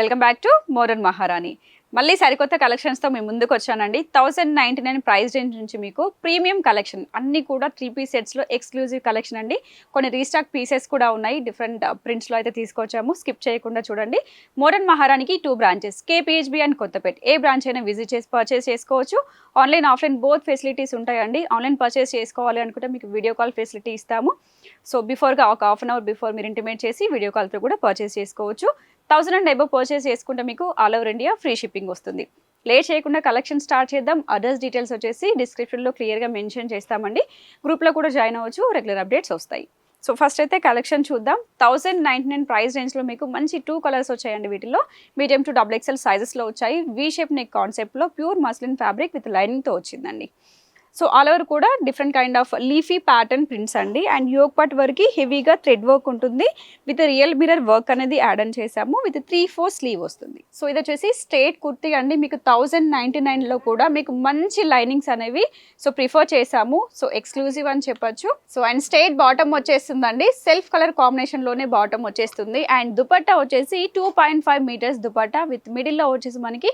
Welcome back to modern మహారాణి. మళ్ళీ సరికొత్త కలెక్షన్స్తో మేము ముందుకు వచ్చానండి. Thousand ninety nine price range నుంచి మీకు ప్రీమియం కలెక్షన్ అన్నీ కూడా త్రీ పీస్ సెట్స్లో ఎక్స్క్లూజివ్ కలెక్షన్ అండి. కొన్ని రీస్టాక్ పీసెస్ కూడా ఉన్నాయి. డిఫరెంట్ ప్రింట్స్లో అయితే తీసుకొచ్చాము. స్కిప్ చేయకుండా చూడండి. Modern మహారాణికి two branches KPHB and Kothapet. A branch అయినా విజిట్ చేసి పర్చేస్ చేసుకోవచ్చు. ఆన్లైన్ ఆఫ్లైన్ బోత్ ఫెసిలిటీస్ ఉంటాయండి. ఆన్లైన్ పర్చేస్ చేసుకోవాలి అనుకుంటే మీకు వీడియో కాల్ ఫెసిలిటీ ఇస్తాము. సో బిఫోర్గా ఒక హాఫ్ అన్ అవర్ బిఫోర్ మీరు ఇంటిమేట్ చేసి వీడియో కాల్తో కూడా పర్చేస్ చేసుకోవచ్చు. థౌసండ్ అండ్ ఎబో పర్చేస్ చేసుకుంటే మీకు all over India free shipping వస్తుంది. లేట్ చేయకుండా కలెక్షన్ స్టార్ట్ చేద్దాం. అడ్రస్ డీటెయిల్స్ వచ్చేసి డిస్క్రిప్షన్లో క్లియర్గా మెన్షన్ చేస్తామండి. గ్రూప్లో కూడా జాయిన్ అవ్వచ్చు. రెగ్యులర్ అప్డేట్స్ వస్తాయి. సో ఫస్ట్ అయితే కలెక్షన్ చూద్దాం. థౌసండ్ నైంటీ నైన్ ప్రైస్ రేంజ్లో మీకు మంచి టూ కలర్స్ వచ్చాయండి వీటిలో మీడియం టు డబుల్ ఎక్సెల్ సైజెస్లో వచ్చాయి. వీ షేప్ నెక్ కాన్సెప్ట్లో ప్యూర్ మస్లిన్ ఫ్యాబ్రిక్ విత్ లైనింగ్తో వచ్చిందండి. సో ఆల్ ఓవర్ కూడా different kind of leafy pattern prints అండి. అండ్ యోగ్ పట్ వరకు హెవీగా థ్రెడ్ వర్క్ ఉంటుంది. విత్ రియల్ మిరర్ వర్క్ అనేది యాడ్ అని చేసాము. విత్ త్రీ ఫోర్ స్లీవ్ వస్తుంది. సో ఇది వచ్చేసి స్ట్రేట్ కుర్తీ అండి. మీకు థౌజండ్ నైంటీ నైన్లో కూడా మీకు మంచి లైనింగ్స్ అనేవి సో ప్రిఫర్ చేసాము. సో ఎక్స్క్లూజివ్ అని చెప్పొచ్చు. సో అండ్ స్ట్రేట్ బాటమ్ వచ్చేస్తుందండి. సెల్ఫ్ కలర్ కాంబినేషన్లోనే బాటమ్ వచ్చేస్తుంది. అండ్ దుపట్టా వచ్చేసి two point five metres dupatta with మిడిల్లో వచ్చేసి మనకి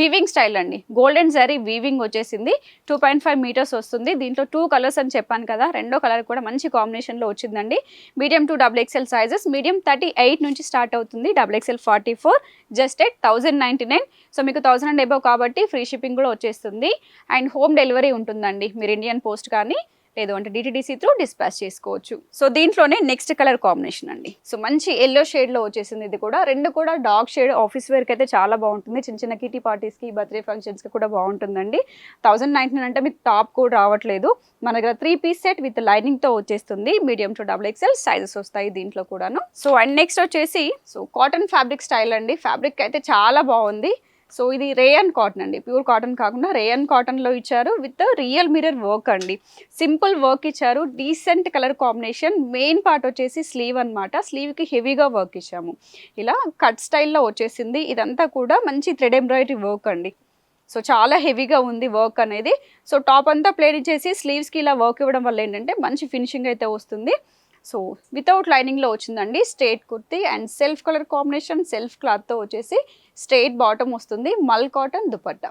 వీవింగ్ స్టైల్ అండి. గోల్డెన్ జరీ వీవింగ్ వచ్చేసింది. టూ పాయింట్ ఫైవ్ మీటర్స్ వస్తుంది. దీంట్లో టూ కలర్స్ అని చెప్పాను కదా రెండో కలర్ కూడా మంచి కాంబినేషన్లో వచ్చిందండి. Medium to double XL sizes medium thirty eight నుంచి స్టార్ట్ అవుతుంది. Double XL forty four just at thousand ninety nine so మీకు థౌసండ్ అండ్ ఎబో కాబట్టి ఫ్రీ షిప్పింగ్ కూడా వచ్చేస్తుంది. అండ్ హోమ్ డెలివరీ ఉంటుందండి. మీరు ఇండియన్ పోస్ట్ కానీ లేదు అంటే డిటిడిసి త్రూ డిస్పాచ్ చేసుకోవచ్చు. సో దీంట్లోనే నెక్స్ట్ కలర్ కాంబినేషన్ అండి. సో మంచి ఎల్లో షేడ్లో వచ్చేసింది ఇది కూడా. రెండు కూడా డార్క్ షేడ్ ఆఫీస్ వేర్కి అయితే చాలా బాగుంటుంది. చిన్న చిన్న కిటీ పార్టీస్కి బర్త్డే ఫంక్షన్స్కి కూడా బాగుంటుందండి. థౌసండ్ నైన్టీన్ అంటే మీకు టాప్ కూడా రావట్లేదు. మన దగ్గర త్రీ పీస్ సెట్ విత్ లైనింగ్తో వచ్చేస్తుంది. Medium to double XL sizes వస్తాయి దీంట్లో కూడాను. సో అండ్ నెక్స్ట్ వచ్చేసి సో కాటన్ ఫ్యాబ్రిక్ స్టైల్ అండి. ఫ్యాబ్రిక్ అయితే చాలా బాగుంది. సో ఇది రేయన్ కాటన్ అండి. ప్యూర్ కాటన్ కాకుండా రేయన్ కాటన్లో ఇచ్చారు విత్ రియల్ మిరర్ వర్క్ అండి. సింపుల్ వర్క్ ఇచ్చారు. Decent colour combination. Main part వచ్చేసి స్లీవ్ అనమాట స్లీవ్కి హెవీగా వర్క్ ఇచ్చాము. ఇలా కట్ స్టైల్లో వచ్చేసింది. ఇదంతా కూడా మంచి థ్రెడ్ ఎంబ్రాయిడరీ వర్క్ అండి. సో చాలా హెవీగా ఉంది వర్క్ అనేది. సో టాప్ అంతా ప్లేన్ ఇచ్చేసి స్లీవ్స్కి ఇలా వర్క్ ఇవ్వడం వల్ల ఏంటంటే మంచి ఫినిషింగ్ అయితే వస్తుంది. సో వితౌట్ లైనింగ్లో వచ్చిందండి. Straight kurti and self colour combination. Self క్లాత్తో వచ్చేసి స్ట్రేట్ బాటమ్ వస్తుంది mul cotton dupatta.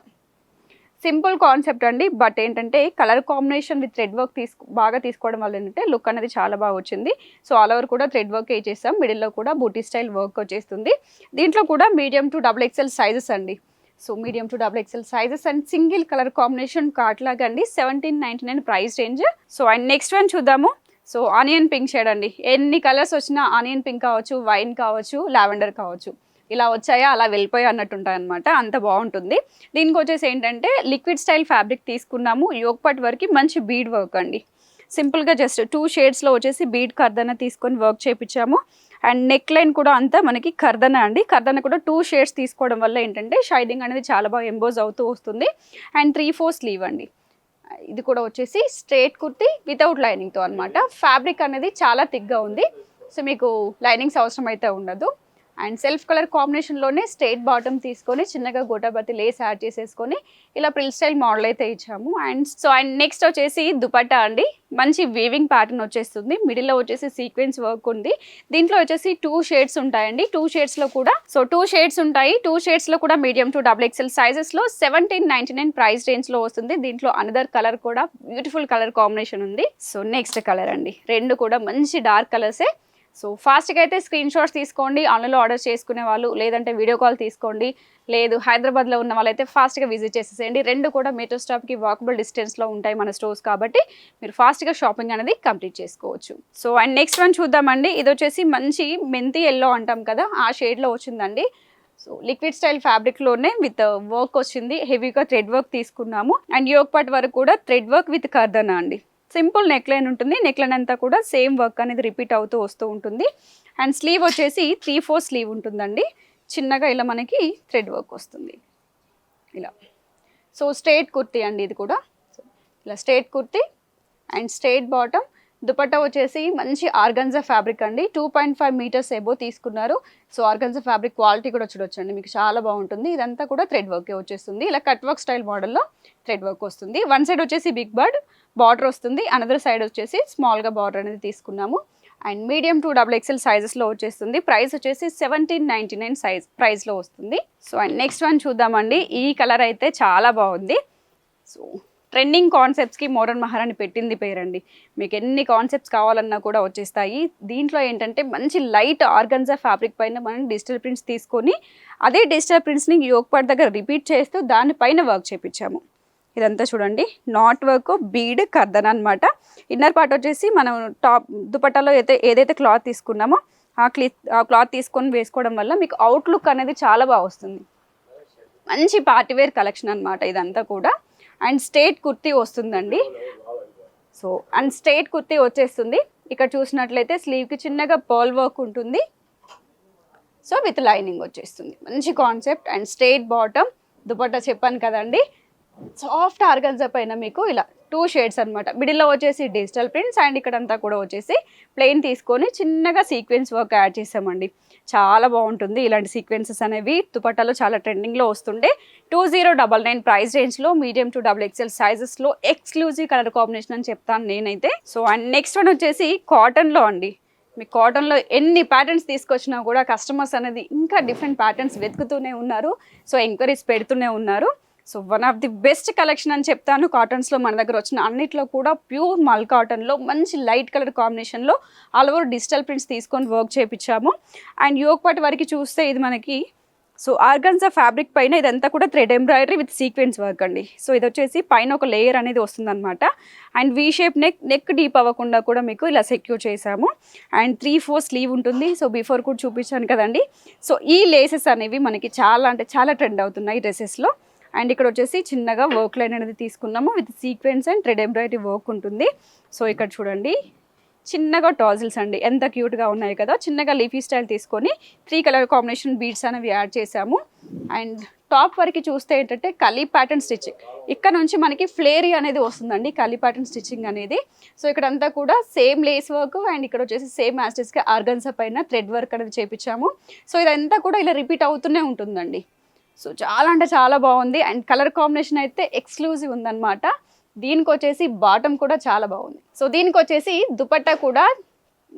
Simple concept అండి బట్ ఏంటంటే colour combination with thread work తీసుకు బాగా తీసుకోవడం వల్ల ఏంటంటే లుక్ అనేది చాలా బాగా వచ్చింది. సో ఆల్ ఓవర్ కూడా థ్రెడ్ వర్క్ చేసాం మిడిల్లో కూడా బూటీ స్టైల్ వర్క్ వచ్చేస్తుంది. దీంట్లో కూడా medium to double XL sizes అండి. So medium to double XL sizes and single colour combination కాట్లాగా అండి seventeen ninety nine price range. So and next one చూద్దాము. సో ఆనియన్ పింక్ షేడ్ అండి ఎన్ని కలర్స్ వచ్చినా onion pink కావచ్చు wine కావచ్చు lavender కావచ్చు. ఇలా వచ్చాయా అలా వెళ్ళిపోయా అన్నట్టు ఉంటాయి అనమాట అంత బాగుంటుంది. దీనికి వచ్చేసి ఏంటంటే లిక్విడ్ స్టైల్ ఫ్యాబ్రిక్ తీసుకున్నాము. యోగ్ పట్ వరకు మంచి బీడ్ వర్క్ అండి. సింపుల్గా జస్ట్ టూ షేడ్స్లో వచ్చేసి బీడ్ కర్దన తీసుకొని వర్క్ చేయించాము అండ్ నెక్ లైన్ కూడా అంతా మనకి కర్దన అండి. కర్దన కూడా టూ షేడ్స్ తీసుకోవడం వల్ల ఏంటంటే షైనింగ్ అనేది చాలా బాగా ఎంబోజ్ అవుతూ వస్తుంది. అండ్ త్రీ ఫోర్ స్లీవ్ అండి. ఇది కూడా వచ్చేసి స్ట్రేట్ కుర్తి వితౌట్ లైనింగ్తో అనమాట ఫ్యాబ్రిక్ అనేది చాలా థిక్గా ఉంది. సో మీకు లైనింగ్స్ అవసరం అయితే ఉండదు. అండ్ సెల్ఫ్ కలర్ కాంబినేషన్లోనే స్ట్రేట్ బాటమ్ తీసుకొని చిన్నగా గోటాబత్తి లేస్ యాడ్ చేసేసుకొని ఇలా ప్రిల్ స్టైల్ మోడల్ అయితే ఇచ్చాము. అండ్ సో అండ్ నెక్స్ట్ వచ్చేసి దుపట్టా అండి. మంచి వీవింగ్ ప్యాటర్న్ వచ్చేస్తుంది. మిడిల్లో వచ్చేసి సీక్వెన్స్ వర్క్ ఉంది. దీంట్లో వచ్చేసి టూ షేడ్స్ ఉంటాయండి. టూ షేడ్స్లో కూడా సో టూ షేడ్స్ ఉంటాయి. టూ షేడ్స్లో కూడా మీడియం టు డబుల్ ఎక్స్ఎల్ సైజెస్లో సెవెంటీన్ నైన్టీ నైన్ ప్రైస్ రేంజ్లో వస్తుంది. దీంట్లో అనదర్ కలర్ కూడా బ్యూటిఫుల్ కలర్ కాంబినేషన్ ఉంది. సో నెక్స్ట్ కలర్ అండి. రెండు కూడా మంచి డార్క్ కలర్సే సో ఫాస్ట్గా అయితే స్క్రీన్ షాట్స్ తీసుకోండి ఆన్లైన్లో ఆర్డర్ చేసుకునే వాళ్ళు లేదంటే వీడియో కాల్ తీసుకోండి లేదు హైదరాబాద్లో ఉన్న వాళ్ళైతే ఫాస్ట్గా విజిట్ చేసేసేయండి. రెండు కూడా మెట్రో స్టాప్కి వాకబుల్ డిస్టెన్స్లో ఉంటాయి మన స్టోర్స్ కాబట్టి మీరు ఫాస్ట్గా షాపింగ్ అనేది కంప్లీట్ చేసుకోవచ్చు. సో అండ్ నెక్స్ట్ వన్ చూద్దామండి. ఇది వచ్చేసి మంచి మెంతి ఎల్లో అంటాం కదా ఆ షేడ్లో వచ్చిందండి. సో లిక్విడ్ స్టైల్ ఫ్యాబ్రిక్లోనే విత్ వర్క్ వచ్చింది. హెవీగా థ్రెడ్ వర్క్ తీసుకున్నాము. అండ్ యోగ్ పట్ వరకు కూడా థ్రెడ్ వర్క్ విత్ కర్దనా అండి. సింపుల్ నెక్ లైన్ ఉంటుంది. నెక్ లైన్ అంతా కూడా సేమ్ వర్క్ అనేది రిపీట్ అవుతూ వస్తూ ఉంటుంది. అండ్ స్లీవ్ వచ్చేసి త్రీ ఫోర్ స్లీవ్ ఉంటుందండి. చిన్నగా ఇలా మనకి థ్రెడ్ వర్క్ వస్తుంది. ఇలా. సో స్ట్రేట్ కుర్తీ అండి ఇది కూడా. ఇలా straight kurti and straight bottom. Dupatta వచ్చేసి మంచి ఆర్గన్జా ఫ్యాబ్రిక్ అండి. Two point five metres above తీసుకున్నారు. సో ఆర్గన్జా ఫ్యాబ్రిక్ క్వాలిటీ కూడా చూడొచ్చండి. మీకు చాలా బాగుంటుంది. ఇదంతా కూడా థ్రెడ్ వర్కే వచ్చేస్తుంది. ఇలా కట్ వర్క్ స్టైల్ మోడల్లో థ్రెడ్ వర్క్ వస్తుంది. వన్ సైడ్ వచ్చేసి బిగ్ బర్డ్. బార్డర్ వస్తుంది. అనదర్ సైడ్ వచ్చేసి స్మాల్గా బార్డర్ అనేది తీసుకున్నాము. And medium to double XL సైజెస్లో వచ్చేస్తుంది. ప్రైస్ వచ్చేసి సెవెంటీన్ నైంటీ నైన్ సైజ్ ప్రైస్లో వస్తుంది. సో అండ్ నెక్స్ట్ వన్ చూద్దామండి. ఈ కలర్ అయితే చాలా బాగుంది. సో ట్రెండింగ్ కాన్సెప్ట్స్కి మోడర్న్ మహారాణి పెట్టింది పేరండి. మీకు ఎన్ని కాన్సెప్ట్స్ కావాలన్నా కూడా వచ్చేస్తాయి. దీంట్లో ఏంటంటే మంచి లైట్ ఆర్గన్జా ఫ్యాబ్రిక్ పైన మనం డిజిటల్ ప్రింట్స్ తీసుకొని అదే డిజిటల్ ప్రింట్స్ని యోగ్ దగ్గర రిపీట్ చేస్తూ దానిపైన వర్క్ చేపించాము. ఇదంతా చూడండి. నాట్ వర్క్ బీడ్ కర్దన్ అనమాట ఇన్నర్ పార్ట్ వచ్చేసి మనం టాప్ దుపట్టాలో అయితే ఏదైతే క్లాత్ తీసుకున్నామో ఆ క్లీ ఆ క్లాత్ తీసుకొని వేసుకోవడం వల్ల మీకు అవుట్లుక్ అనేది చాలా బాగా వస్తుంది. మంచి పార్టీవేర్ కలెక్షన్ అనమాట ఇదంతా కూడా. అండ్ స్టేట్ కుర్తీ వస్తుందండి. సో అండ్ స్టేట్ కుర్తీ వచ్చేస్తుంది. ఇక్కడ చూసినట్లయితే స్లీవ్కి చిన్నగా పర్ల్ వర్క్ ఉంటుంది. సో విత్ లైనింగ్ వచ్చేస్తుంది. మంచి concept and straight bottom. Dupatta చెప్పాను కదండి. సాఫ్ట్ ఆర్గన్జా పైన మీకు ఇలా టూ షేడ్స్ అనమాట మిడిల్లో వచ్చేసి డిజిటల్ ప్రింట్స్ అండ్ ఇక్కడంతా కూడా వచ్చేసి ప్లెయిన్ తీసుకొని చిన్నగా సీక్వెన్స్ వర్క్ యాడ్ చేసామండి చాలా బాగుంటుంది ఇలాంటి సీక్వెన్సెస్ అనేవి. దుపట్టాలో చాలా ట్రెండింగ్లో వస్తుండే. Two zero double nine price రేంజ్లో మీడియం టు డబుల్ ఎక్స్ఎల్ సైజెస్లో ఎక్స్క్లూజివ్ కలర్ కాంబినేషన్ అని చెప్తాను నేనైతే. సో అండ్ నెక్స్ట్ వన్ వచ్చేసి కాటన్లో అండి. మీ కాటన్లో ఎన్ని ప్యాటర్న్స్ తీసుకొచ్చినా కూడా కస్టమర్స్ అనేది ఇంకా డిఫరెంట్ ప్యాటర్న్స్ వెతుకుతూనే ఉన్నారు. సో ఎంక్వైరీస్ పెడుతూనే ఉన్నారు. So one of the best collection అని చెప్తాను. కాటన్స్లో మన దగ్గర వచ్చిన అన్నిట్లో కూడా ప్యూర్ మల్ కాటన్లో మంచి లైట్ కలర్ కాంబినేషన్లో ఆల్ ఓవర్ డిజిటల్ ప్రింట్స్ తీసుకొని వర్క్ చేయించాము అండ్ యోగపాటి వరకు చూస్తే ఇది మనకి సో ఆర్గన్జా ఫ్యాబ్రిక్ పైన ఇదంతా కూడా thread embroidery with sequence work అండి. సో ఇది వచ్చేసి పైన ఒక లేయర్ అనేది వస్తుందన్నమాట. And V shape neck neck deep అవ్వకుండా కూడా మీకు ఇలా సెక్యూర్ చేసాము అండ్ త్రీ ఫోర్ స్లీవ్ ఉంటుంది. సో బిఫోర్ కూడా చూపించాను కదండి. సో ఈ లేసెస్ అనేవి మనకి చాలా అంటే చాలా ట్రెండ్ అవుతున్నాయి డ్రెస్సెస్లో అండ్ ఇక్కడ వచ్చేసి చిన్నగా వర్క్ లైన్ అనేది తీసుకున్నాము with sequence and thread embroidery work ఉంటుంది. సో ఇక్కడ చూడండి. చిన్నగా టాజిల్స్ అండి. ఎంత క్యూట్గా ఉన్నాయి కదా. చిన్నగా లీఫీ స్టైల్ తీసుకొని త్రీ కలర్ కాంబినేషన్ బీడ్స్ అనేవి యాడ్ చేసాము అండ్ టాప్ వరకు చూస్తే ఏంటంటే కలీ ప్యాటర్న్ స్టిచ్చింగ్ ఇక్కడ నుంచి మనకి ఫ్లేరీ అనేది వస్తుందండి కలీ ప్యాటర్న్ స్టిచ్చింగ్ అనేది. సో ఇక్కడంతా కూడా సేమ్ లేస్ వర్క్ అండ్ ఇక్కడ వచ్చేసి సేమ్ యాస్టిస్గా ఆర్గన్సా పైన థ్రెడ్ వర్క్ అనేది చేపించాము. సో ఇదంతా కూడా ఇలా రిపీట్ అవుతూనే ఉంటుందండి. సో చాలా అంటే చాలా బాగుంది. అండ్ కలర్ కాంబినేషన్ అయితే ఎక్స్క్లూజివ్ ఉందన్నమాట. దీనికి వచ్చేసి బాటమ్ కూడా చాలా బాగుంది. సో దీనికి వచ్చేసి దుపట్టా కూడా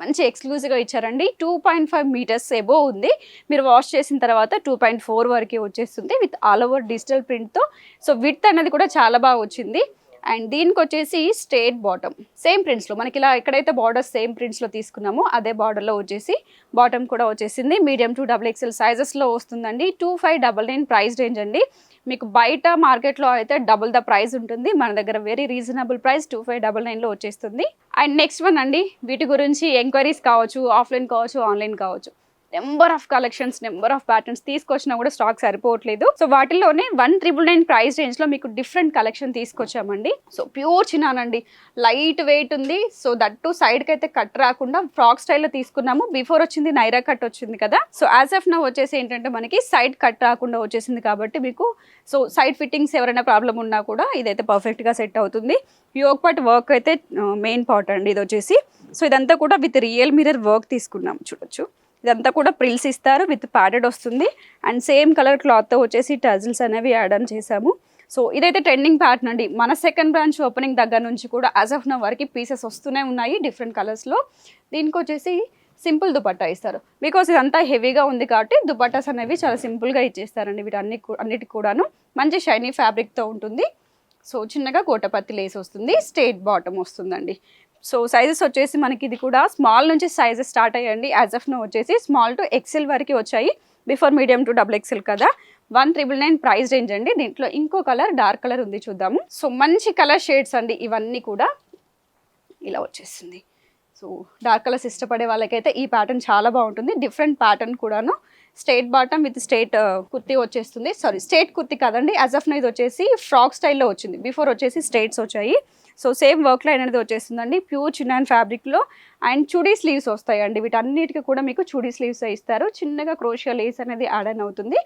మంచి ఎక్స్క్లూజివ్గా ఇచ్చారండి. Two point five metres above ఉంది. మీరు వాష్ చేసిన తర్వాత టూ పాయింట్ ఫోర్ వరకు వచ్చేస్తుంది విత్ ఆల్ ఓవర్ డిజిటల్ ప్రింట్తో. సో విత్ అనేది కూడా చాలా బాగా వచ్చింది. అండ్ దీనికి వచ్చేసి స్ట్రేట్ బాటమ్. సేమ్ ప్రింట్స్లో మనకి ఇలా ఎక్కడైతే బార్డర్ సేమ్ ప్రింట్స్లో తీసుకున్నామో అదే బార్డర్లో వచ్చేసి బాటమ్ కూడా వచ్చేసింది. మీడియం టు డబుల్ ఎక్స్ఎల్ సైజెస్లో వస్తుందండి. Two five double nine price range అండి. మీకు బయట మార్కెట్లో అయితే డబుల్ ద ప్రైస్ ఉంటుంది. మన దగ్గర very reasonable price two five double నైన్లో వచ్చేస్తుంది. అండ్ నెక్స్ట్ వన్ అండి వీటి గురించి ఎంక్వైరీస్ కావచ్చు ఆఫ్లైన్ కావచ్చు ఆన్లైన్ కావచ్చు. Number of collections number of patterns తీసుకొచ్చినా కూడా స్టాక్ సరిపోవట్లేదు. సో వాటిలోనే వన్ ట్రిపుల్ నైన్ ప్రైస్ రేంజ్లో మీకు డిఫరెంట్ కలెక్షన్ తీసుకొచ్చామండి. సో ప్యూర్ చిన్నానండి లైట్ వెయిట్ ఉంది. సో దట్ టు సైడ్కి అయితే కట్ రాకుండా ఫ్రాక్ స్టైల్లో తీసుకున్నాము. బిఫోర్ వచ్చింది నైరా కట్ వచ్చింది కదా. సో యాజ్ ఆఫ్ నా వచ్చేసి ఏంటంటే మనకి సైడ్ కట్ రాకుండా వచ్చేసింది కాబట్టి మీకు సో సైడ్ ఫిట్టింగ్స్ ఎవరైనా ప్రాబ్లం ఉన్నా కూడా ఇదైతే పర్ఫెక్ట్గా సెట్ అవుతుంది. యోగ్ పార్ట్ వర్క్ అయితే uh, మెయిన్ పార్ట్ అండి ఇది వచ్చేసి. సో ఇదంతా కూడా విత్ రియల్ మిరర్ వర్క్ తీసుకున్నాం. చూడొచ్చు. ఇదంతా కూడా ప్రిల్స్ ఇస్తారు విత్ ప్యాడెడ్ వస్తుంది. అండ్ సేమ్ కలర్ క్లాత్తో వచ్చేసి టజిల్స్ అనేవి యాడ్ ఆన్ చేసాము సో ఇదైతే ట్రెండింగ్ ప్యాటర్న్ అండి. మన సెకండ్ బ్రాంచ్ ఓపెనింగ్ దగ్గర నుంచి కూడా యాజ్ ఆఫ్ నా వరకు పీసెస్ వస్తూనే ఉన్నాయి డిఫరెంట్ కలర్స్లో. దీనికి వచ్చేసి సింపుల్ దుపట్టా ఇస్తారు. బికాస్ ఇదంతా హెవీగా ఉంది కాబట్టి దుపట్టాస్ అనేవి చాలా సింపుల్గా ఇచ్చేస్తారండి వీటన్ని అన్నిటికి కూడాను. మంచి షైనీ ఫ్యాబ్రిక్తో ఉంటుంది. సో చిన్నగా కోటపత్తి లేస్ వస్తుంది. స్టేట్ బాటమ్ వస్తుందండి. సో సైజెస్ వచ్చేసి మనకి ఇది కూడా స్మాల్ నుంచి సైజెస్ స్టార్ట్ అయ్యండి. యాజ్ ఆఫ్ నో వచ్చేసి స్మాల్ టు ఎక్సెల్ వరకు వచ్చాయి. Before medium to double XL కదా. One triple nine price range అండి. దీంట్లో ఇంకో కలర్ డార్క్ కలర్ ఉంది చూద్దాము. సో మంచి కలర్ షేడ్స్ అండి ఇవన్నీ కూడా. ఇలా వచ్చేసింది. సో డార్క్ కలర్స్ ఇష్టపడే వాళ్ళకైతే ఈ ప్యాటర్న్ చాలా బాగుంటుంది. డిఫరెంట్ ప్యాటర్న్ కూడాను. Straight bottom with straight kurti వచ్చేస్తుంది. సారీ స్టేట్ కుర్తి కదండి. యాజ్ ఆఫ్ ఇది వచ్చేసి ఫ్రాక్ స్టైల్లో వచ్చింది. బిఫోర్ వచ్చేసి స్టేట్స్ వచ్చాయి. సో సేమ్ వర్క్ లైన్ అనేది వచ్చేస్తుందండి. ప్యూర్ చిన్న ఫ్యాబ్రిక్లో అండ్ చుడీ స్లీవ్స్ వస్తాయండి. వీటన్నిటికీ కూడా మీకు చుడీ స్లీవ్స్ ఇస్తారు. చిన్నగా క్రోషియా లేస్ అనేది యాడ్ అని అవుతుంది.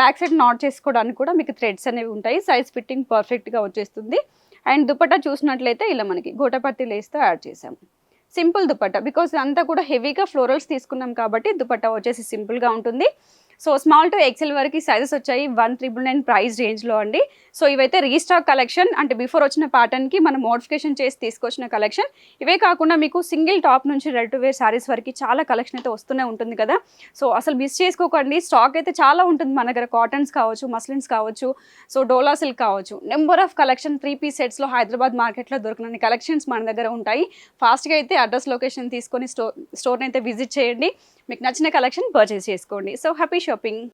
బ్యాక్ సైడ్ నాట్ చేసుకోవడానికి కూడా మీకు థ్రెడ్స్ అనేవి ఉంటాయి. సైజ్ ఫిట్టింగ్ పర్ఫెక్ట్గా వచ్చేస్తుంది. అండ్ దుపట్టా చూసినట్లయితే ఇలా మనకి గోటపత్తి లేస్తో యాడ్ చేసాము సింపుల్ దుపట్టా బికాస్ అంతా కూడా హెవీగా ఫ్లోరల్స్ తీసుకున్నాం కాబట్టి దుపట్టా వచ్చేసి సింపుల్గా ఉంటుంది. సో స్మాల్ టు ఎక్సెల్ వరకు సైజెస్ వచ్చాయి. వన్ త్రిబుల్ నైన్ ప్రైస్ రేంజ్లో అండి. సో ఇవైతే రీస్టాక్ కలెక్షన్ అంటే బిఫోర్ వచ్చిన ప్యాటర్న్కి మనం మోడిఫికేషన్ చేసి తీసుకొచ్చిన కలెక్షన్ ఇవే కాకుండా మీకు సింగిల్ టాప్ నుంచి రెడ్ టు వేర్ శారీస్ వరకు చాలా కలెక్షన్ అయితే వస్తూనే ఉంటుంది కదా. సో అసలు మిస్ చేసుకోకండి. స్టాక్ అయితే చాలా ఉంటుంది మన దగ్గర. కాటన్స్ కావచ్చు మస్లిన్స్ కావచ్చు సో డోలా సిల్క్ కావచ్చు. Number of collection three piece సెట్స్లో Hyderabad మార్కెట్లో దొరికిన కలెక్షన్స్ మన దగ్గర ఉంటాయి. ఫాస్ట్గా అయితే అడ్రస్ లొకేషన్ తీసుకొని స్టోర్ స్టోర్ని అయితే విజిట్ చేయండి. మీకు నచ్చిన కలెక్షన్ పర్చేస్ చేసుకోండి. So happy shopping